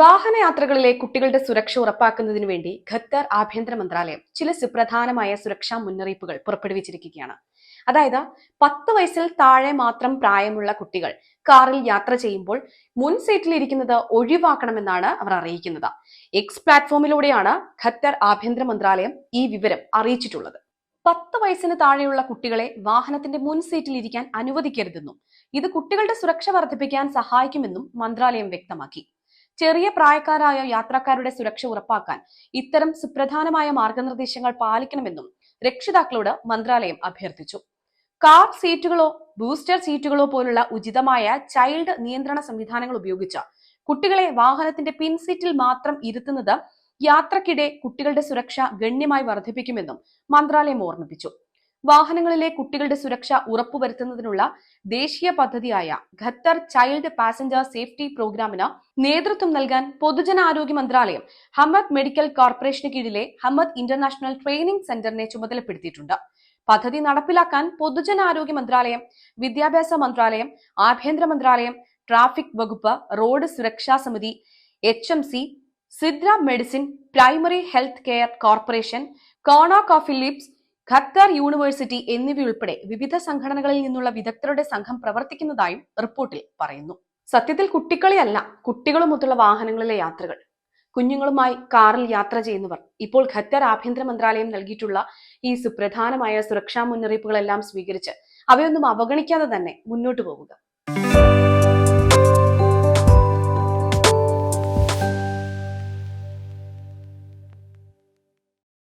വാഹനയാത്രകളിലെ കുട്ടികളുടെ സുരക്ഷ ഉറപ്പാക്കുന്നതിനു വേണ്ടി ഖത്തർ ആഭ്യന്തര മന്ത്രാലയം ചില സുപ്രധാനമായ സുരക്ഷാ മുന്നറിയിപ്പുകൾ പുറപ്പെടുവിച്ചിരിക്കുകയാണ്. അതായത് പത്ത് വയസ്സിൽ താഴെ മാത്രം പ്രായമുള്ള കുട്ടികൾ കാറിൽ യാത്ര ചെയ്യുമ്പോൾ മുൻ സീറ്റിൽ ഇരിക്കുന്നത് ഒഴിവാക്കണമെന്നാണ് അവർ അറിയിക്കുന്നത്. എക്സ് പ്ലാറ്റ്ഫോമിലൂടെയാണ് ഖത്തർ ആഭ്യന്തര മന്ത്രാലയം ഈ വിവരം അറിയിച്ചിട്ടുള്ളത്. പത്ത് വയസ്സിന് താഴെയുള്ള കുട്ടികളെ വാഹനത്തിന്റെ മുൻ സീറ്റിൽ ഇരിക്കാൻ അനുവദിക്കരുതെന്നും ഇത് കുട്ടികളുടെ സുരക്ഷ വർദ്ധിപ്പിക്കാൻ സഹായിക്കുമെന്നും മന്ത്രാലയം വ്യക്തമാക്കി. ചെറിയ പ്രായക്കാരായ യാത്രക്കാരുടെ സുരക്ഷ ഉറപ്പാക്കാൻ ഇത്തരം സുപ്രധാനമായ മാർഗനിർദ്ദേശങ്ങൾ പാലിക്കണമെന്നും രക്ഷിതാക്കളോട് മന്ത്രാലയം അഭ്യർത്ഥിച്ചു. കാർ സീറ്റുകളോ ബൂസ്റ്റർ സീറ്റുകളോ പോലുള്ള ഉചിതമായ ചൈൽഡ് നിയന്ത്രണ സംവിധാനങ്ങൾ ഉപയോഗിച്ച് കുട്ടികളെ വാഹനത്തിന്റെ പിൻസീറ്റിൽ മാത്രം ഇരുത്തുന്നത് യാത്രക്കിടെ കുട്ടികളുടെ സുരക്ഷ ഗണ്യമായി വർദ്ധിപ്പിക്കുമെന്നും മന്ത്രാലയം ഓർമ്മിപ്പിച്ചു. വാഹനങ്ങളിലെ കുട്ടികളുടെ സുരക്ഷ ഉറപ്പുവരുത്തുന്നതിനുള്ള ദേശീയ പദ്ധതിയായ ഖത്തർ ചൈൽഡ് പാസഞ്ചർ സേഫ്റ്റി പ്രോഗ്രാമിന് നേതൃത്വം നൽകാൻ പൊതുജനാരോഗ്യ മന്ത്രാലയം ഹമ്മദ് മെഡിക്കൽ കോർപ്പറേഷന് കീഴിലെ ഹമ്മദ് ഇന്റർനാഷണൽ ട്രെയിനിംഗ് സെന്ററിനെ ചുമതലപ്പെടുത്തിയിട്ടുണ്ട്. പദ്ധതി നടപ്പിലാക്കാൻ പൊതുജനാരോഗ്യ മന്ത്രാലയം വിദ്യാഭ്യാസ മന്ത്രാലയം ആഭ്യന്തര മന്ത്രാലയം ട്രാഫിക് വകുപ്പ് റോഡ് സുരക്ഷാ സമിതി H M C Sidra medicine primary health care corporation ConocoPhillips Qatar university എന്നിവയുൾപ്പെടെ വിവിധ സംഘടനകളിൽ നിന്നുള്ള വിദഗ്ധരുടെ സംഘം പ്രവർത്തിക്കുന്നതായും റിപ്പോർട്ടിൽ പറയുന്നു. സത്യത്തിൽ കുട്ടികളിയല്ല കുട്ടികളുമൊത്തുള്ള വാഹനങ്ങളിലെ യാത്രകൾ കുഞ്ഞുങ്ങളുമായി കാറിൽ യാത്ര ചെയ്യുന്നവർ. ഇപ്പോൾ ഖത്തർ ആഭ്യന്തര മന്ത്രാലയം നൽകിയിട്ടുള്ള ഈ സുപ്രധാനമായ സുരക്ഷാ മുന്നറിയിപ്പുകളെല്ലാം സ്വീകരിച്ച് അവയൊന്നും അവഗണിക്കാതെ തന്നെ മുന്നോട്ടു പോവുക.